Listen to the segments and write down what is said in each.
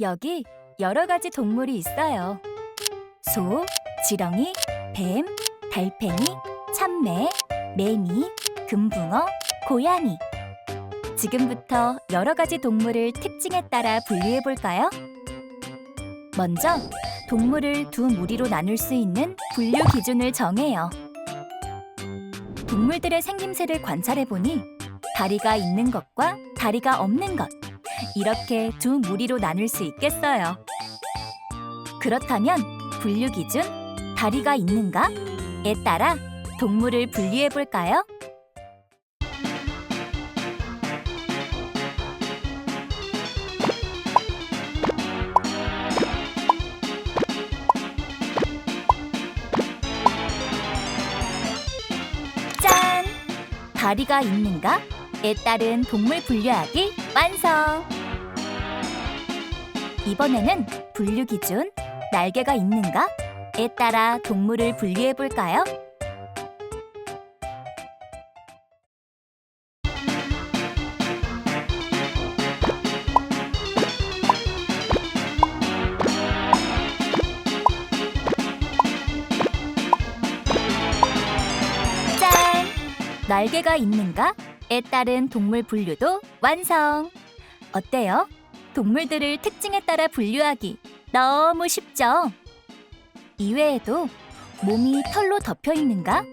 여기 여러 가지 동물이 있어요. 소, 지렁이, 뱀, 달팽이, 참매, 매미, 금붕어, 고양이. 지금부터 여러 가지 동물을 특징에 따라 분류해 볼까요? 먼저 동물을 두 무리로 나눌 수 있는 분류 기준을 정해요. 동물들의 생김새를 관찰해 보니 다리가 있는 것과 다리가 없는 것 이렇게 두 무리로 나눌 수 있겠어요. 그렇다면 분류 기준 다리가 있는가에 따라 동물을 분류해 볼까요? 짠! 다리가 있는가 에 따른 동물 분류하기 완성! 이번에는 분류 기준 날개가 있는가 에 따라 동물을 분류해 볼까요? 짠! 날개가 있는가 에 따른 동물 분류도 완성! 어때요? 동물들을 특징에 따라 분류하기 너무 쉽죠? 이외에도 몸이 털로 덮여 있는가,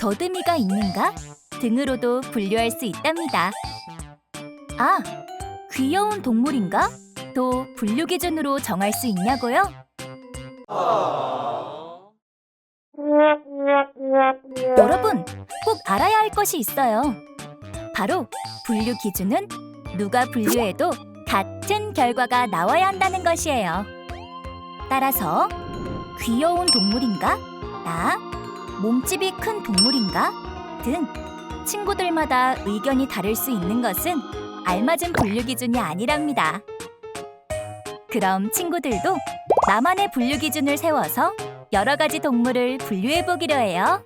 더듬이가 있는가 등으로도 분류할 수 있답니다. 아, 귀여운 동물인가? 또 분류 기준으로 정할 수 있냐고요? 여러분, 꼭 알아야 할 것이 있어요. 바로 분류 기준은 누가 분류해도 같은 결과가 나와야 한다는 것이에요. 따라서 귀여운 동물인가? 나? 몸집이 큰 동물인가? 등 친구들마다 의견이 다를 수 있는 것은 알맞은 분류 기준이 아니랍니다. 그럼 친구들도 나만의 분류 기준을 세워서 여러 가지 동물을 분류해 보기로 해요.